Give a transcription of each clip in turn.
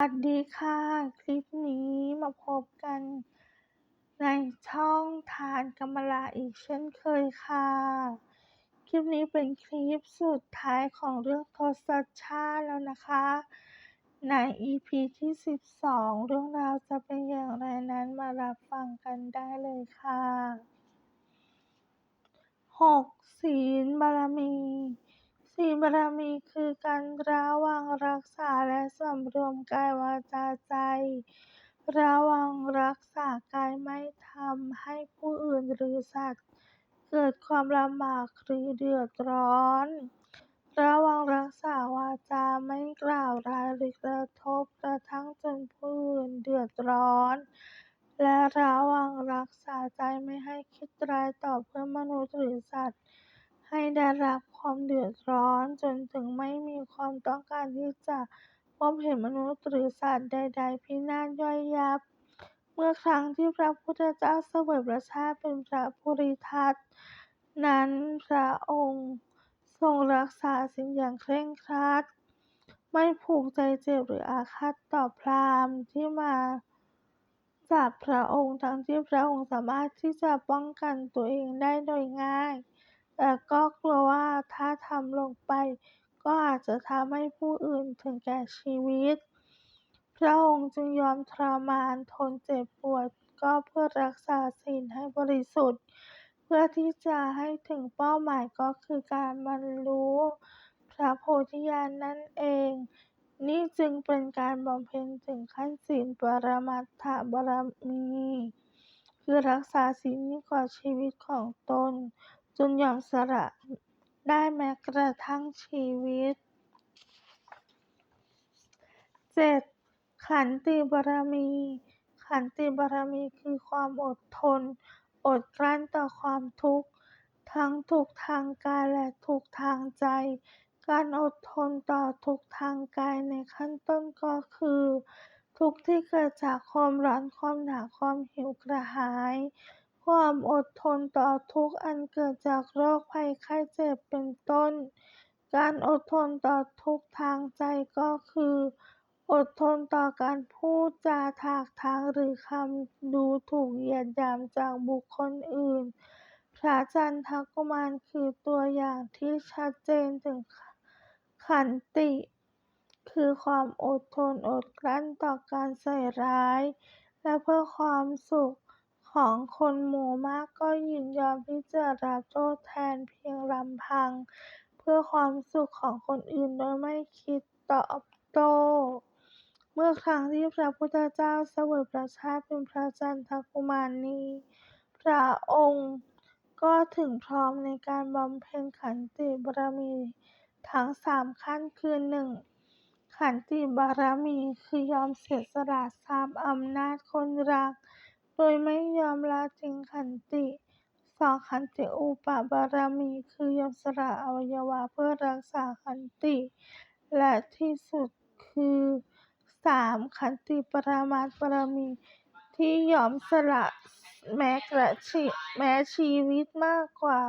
สวัสดีค่ะ คลิปนี้มาพบกัน ในช่องทานกำมะลาอีกเช่นเคยค่ะ คลิปนี้เป็นคลิปสุดท้ายของเรื่องทศชาติแล้วนะคะ ใน EP ที่ 12 เรื่องราวจะเป็นอย่างไรนั้นมารับฟังกันได้เลยค่ะ 6. ศีลบารมี ศีลบารมีคือการระวังรักษาและสำรวมกายวาจาใจ ระวังรักษากายไม่ทำให้ผู้อื่นหรือสัตว์ เกิดความลำบากหรือเดือดร้อน ระวังรักษาวาจาไม่กล่าวร้ายหรือกระทบกระทั่งจนผู้อื่นเดือดร้อน และระวังรักษาใจไม่ให้คิดร้ายต่อเพื่อนมนุษย์หรือสัตว์ ให้ได้รับความเดือดร้อนจนถึงไม่มีความต้องการที่จะพบเห็นมนุษย์หรือสัตว์ใด ๆ พินาศย่อยยับ เมื่อครั้งที่พระพุทธเจ้าเสวยพระชาติเป็นพระภูริทัตนั้นพระองค์ทรงรักษาศีลอย่างเคร่งครัด ไม่ผูกใจเจ็บหรืออาฆาตต่อพราหมณ์ที่มาจับพระองค์ทั้งที่พระองค์สามารถที่จะป้องกันตัวเองได้โดยง่าย แต่ก็กลัวว่าถ้าทำลงไป ก็อาจจะทำให้ผู้อื่นถึงแก่ชีวิต พระองค์จึงยอมทรมานทนเจ็บปวดก็เพื่อรักษาศีลให้บริสุทธิ์ เพื่อที่จะให้ถึงเป้าหมายก็คือการบรรลุพระโพธิญาณนั่นเอง นี่จึงเป็นการบำเพ็ญถึงขั้นศีลปรมัตถบารมี คือรักษาศีลยิ่งกว่าชีวิตของตน จนยอมสละได้แม้กระทั่งชีวิต 7. ขันติบารมี ขันติบารมีคือความอดทน อดกลั้นต่อความทุกข์ ทั้งทุกทางกายและทุกทางใจ การอดทนต่อทุกทางกายในขั้นต้นก็คือ ทุกที่เกิดจากความร้อนความหนาวความหิวกระหาย ความอดทนต่อทุกข์อันเกิดจากโรคภัยไข้เจ็บเป็นต้น การอดทนต่อทุกข์ทางใจก็คือ อดทนต่อการพูดจาถากถางหรือคำดูถูกเหยียดหยามจากบุคคลอื่น พระจันทกุมารคือตัวอย่างที่ชัดเจนถึงขันติ คือความอดทนอดกลั้นต่อการใส่ร้าย และเพื่อความสุข ของคนหมู่มากก็ยินยอมที่จะรับโทษแทนเพียงลำพังเพื่อความสุขของคนอื่นโดยไม่คิดตอบโต้ เมื่อครั้งที่พระพุทธเจ้าเสวยพระชาติเป็นพระจันทกุมารนี้พระองค์ก็ถึงพร้อมในการบำเพ็ญขันติบารมีทั้งสามขั้นคือหนึ่งขันติบารมีคือยอมเสียสละทรัพย์อำนาจคนรัก โดยไม่ยอมละทิ้งขันติสองขันติอุปบารมี คือยอมสละอวัยวะเพื่อรักษาขันติ และที่สุดคือสามขันติปรมัตบารมี ที่ยอมสละแม้กระชีแม้ชีวิตมากกว่า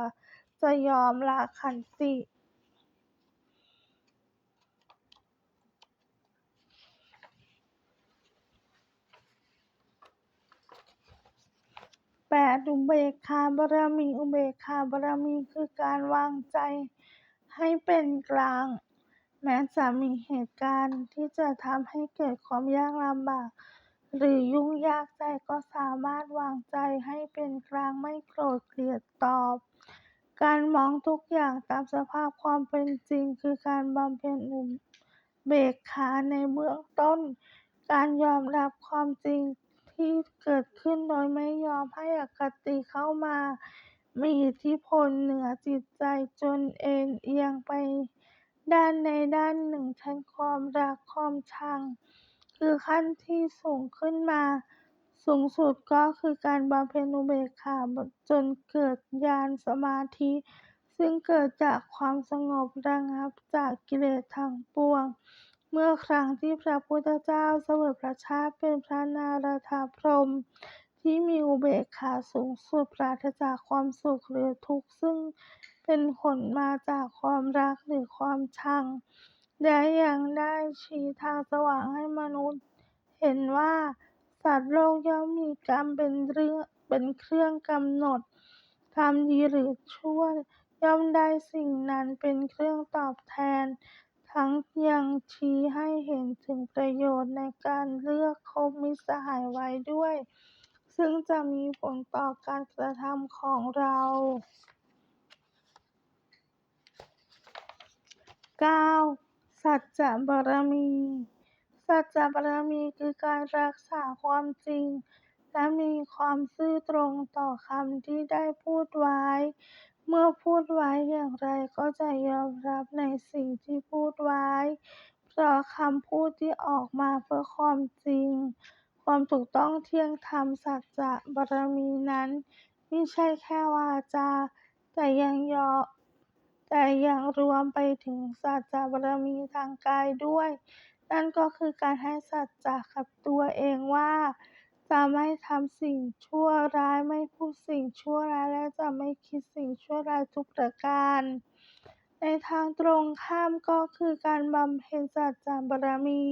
จะยอมละขันติ แปดอุเบกขาบารมีอุเบกขาบารมีคือการวางใจให้เป็นกลาง แม้จะมีเหตุการณ์ที่จะทำให้เกิดความยากลำบาก หรือยุ่งยากใจก็สามารถวางใจให้เป็นกลางไม่โกรธเกลียดตอบ การมองทุกอย่างตามสภาพความเป็นจริง คือการบำเพ็ญอุเบกขาในเบื้องต้น การยอมรับความจริง ที่เกิดขึ้นโดยไม่ยอมให้อคติเข้ามา มีอิทธิพลเหนือจิตใจจนเอ็นเอียงไปด้านใดด้านหนึ่งเช่นความรักความชัง คือขั้นที่สูงขึ้นมา สูงสุดก็คือการบำเพ็ญอุเบกขาจนเกิดญาณสมาธิ ซึ่งเกิดจากความสงบระงับจากกิเลสทั้งปวง เมื่อครั้งที่พระพุทธเจ้าเสวยพระชาติเป็นพระนารถพรหมที่มีอุเบกขาสูงสุดปราศจากความสุขหรือทุกข์ซึ่งเป็นผลมาจากความรักหรือความชัง และยังได้ชี้ทางสว่างให้มนุษย์ เห็นว่าสัตว์โลกย่อมมีกรรมเป็นเรื่องเป็นเครื่องกำหนดทำดีหรือชั่วย่อมได้สิ่งนั้นเป็นเครื่องตอบแทน ทั้งยังชี้ให้เห็นถึงประโยชน์ในการเลือกคบมิตรสหายไว้ด้วย ซึ่งจะมีผลต่อการกระทำของเรา 9. สัจจะบารมี สัจจะบารมีคือการรักษาความจริง และมีความซื่อตรงต่อคำที่ได้พูดไว้ เมื่อพูดไว้อย่างไรก็จะยอมรับในสิ่งที่พูดไว้ เพราะคำพูดที่ออกมาเพื่อความจริง ความถูกต้องเที่ยงธรรมสัจจะบารมีนั้นไม่ใช่แค่วาจา แต่ยังยอแต่ยังรวมไปถึงสัจจะบารมีทางกายด้วย นั่นก็คือการให้สัจจะกับตัวเองว่า จะไม่ทำสิ่งชั่วร้าย ไม่พูดสิ่งชั่วร้าย และจะไม่คิดสิ่งชั่วร้ายทุกประการ ในทางตรงข้ามก็คือการบำเพ็ญสัจจะบารมี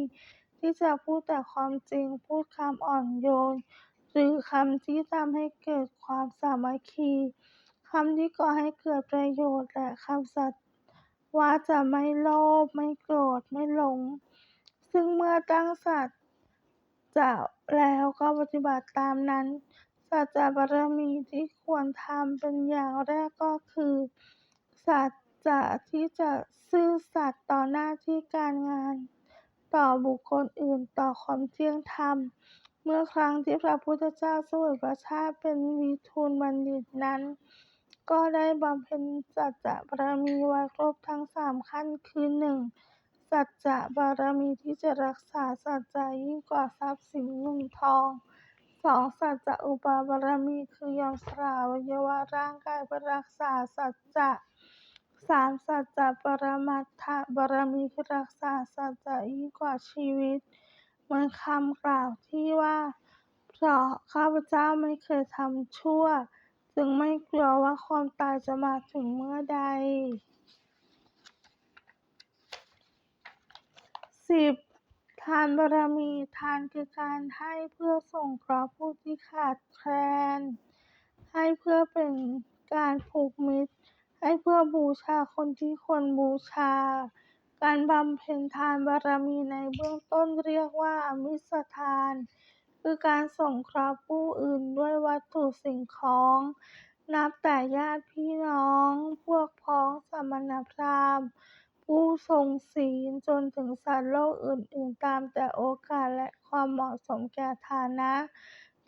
ที่จะพูดแต่ความจริง พูดคำอ่อนโยน หรือคำที่ทำให้เกิดความสามัคคีคำที่ก่อให้เกิดประโยชน์และคำสัตย์ว่าจะไม่โลภไม่โกรธไม่หลง ซึ่งเมื่อตั้งสัจ จะแล้วก็ปฏิบัติตามนั้น สัจจะบารมีที่ควรทำเป็นอย่างแรกก็คือ สัจจะที่จะซื่อสัตย์ต่อหน้าที่การงาน ต่อบุคคลอื่นต่อความเที่ยงธรรม เมื่อครั้งที่พระพุทธเจ้าสวยพระชาเป็นวิทูลบัณฑิตนั้น ก็ได้บำเพ็ญสัจจะบารมีไว้ครบทั้งสามขั้นคือหนึ่ง สัจจะบารมีที่จะรักษาสัจจะยิ่งกว่าทรัพย์สินเงินทองสองสัจจะอุปาบารมีคือยอมสละวัยวะร่างกายเพื่อรักษาสัจจะสามสัจจะปรมัตถบารมีคือรักษาสัจจะยิ่งกว่าชีวิตเหมือนคำกล่าวที่ว่า เพราะข้าพเจ้าไม่เคยทำชั่ว จึงไม่กลัวว่าความตายจะมาถึงเมื่อใด สิบทานบารมี ทานคือการให้เพื่อส่งเคราะห์ผู้ที่ขาดแคลน ให้เพื่อเป็นการผูกมิตร ให้เพื่อบูชาคนที่ควรบูชา การบำเพ็ญทานบารมีในเบื้องต้นเรียกว่าอมิสทาน คือการส่งเคราะห์ผู้อื่นด้วยวัตถุสิ่งของ นับแต่ญาติพี่น้อง พวกพ้องสมณพราหมณ์ ผู้ทรงศีลจนถึงสัตว์โลกอื่น ๆ ตามแต่โอกาสและความเหมาะสมแก่ฐานะ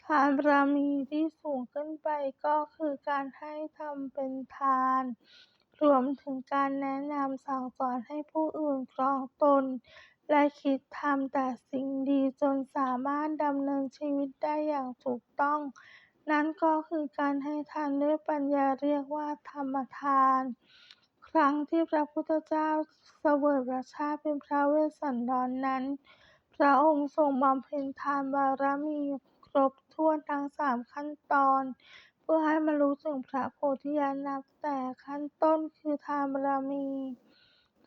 ทานบารมีที่สูงขึ้นไปก็คือการให้ทำเป็นทาน รวมถึงการแนะนำสั่งสอนให้ผู้อื่นครองตน และคิดทำแต่สิ่งดีจนสามารถดำเนินชีวิตได้อย่างถูกต้อง นั่นก็คือการให้ทานด้วยปัญญาเรียกว่าธรรมทาน ครั้งที่พระพุทธเจ้าเสวยพระชาติเป็นพระเวสสันดรนั้น พระองค์ทรงบำเพ็ญทานบารมีครบถ้วนทั้งสามขั้นตอน เพื่อให้บรรลุถึงพระโพธิญาณนับแต่ขั้นต้นคือทานบารมี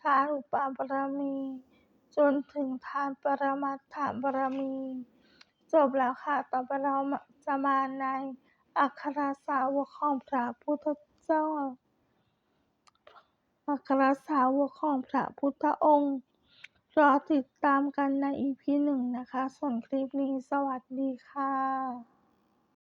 ทานอุปาบารมี จนถึงทานปรมัตถบารมี จบแล้วค่ะต่อไปเราจะมาในอัครสาวกของพระพุทธเจ้า อัครสาวกของพระพุทธองค์ รอติดตามกันในอีพีหนึ่งนะคะ ส่วนคลิปนี้สวัสดีค่ะ